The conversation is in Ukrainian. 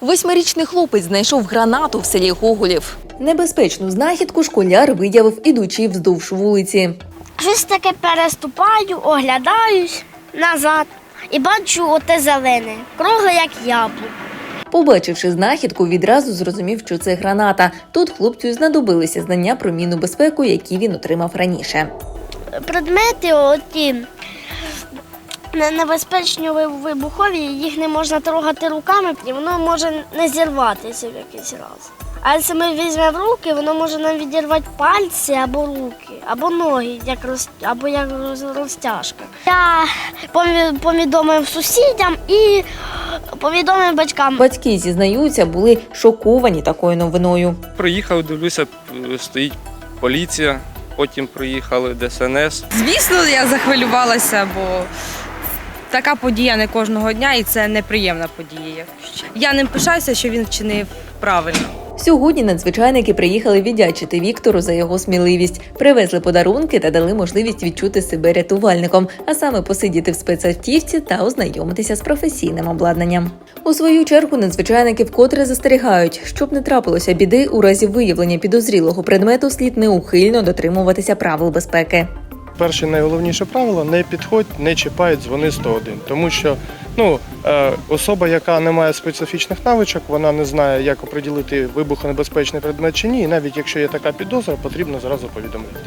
Восьмирічний хлопець знайшов гранату в селі Гоголів. Небезпечну знахідку школяр виявив, ідучи вздовж вулиці. Щось таке переступаю, оглядаюсь назад і бачу оте зелене, кругле як яблуко. Побачивши знахідку, відразу зрозумів, що це граната. Тут хлопцю знадобилися знання про мінну безпеку, які він отримав раніше. Предмети оті небезпечні вибухові, їх не можна трогати руками, і воно може не зірватися в якийсь раз. А якщо ми візьмемо в руки, воно може нам відірвати пальці або руки, або ноги, як роз, або як роз- розтяжка. Я повідомив сусідям і повідомив батькам. Батьки зізнаються, були шоковані такою новиною. Приїхав, дивлюся, стоїть поліція, потім приїхали ДСНС. Звісно, я захвилювалася, бо така подія не кожного дня, і це неприємна подія. Я ним пишаюся, що він вчинив правильно. Сьогодні надзвичайники приїхали віддячити Віктору за його сміливість, привезли подарунки та дали можливість відчути себе рятувальником, а саме посидіти в спецавтівці та ознайомитися з професійним обладнанням. У свою чергу надзвичайники вкотре застерігають, щоб не трапилося біди у разі виявлення підозрілого предмету, слід неухильно дотримуватися правил безпеки. Перше найголовніше правило не підходь, не чіпай, дзвони 101. Тому що ну, е, особа, яка не має специфічних навичок, вона не знає, як оприділити вибухонебезпечний предмет чи ні. І навіть якщо є така підозра, потрібно зразу повідомити.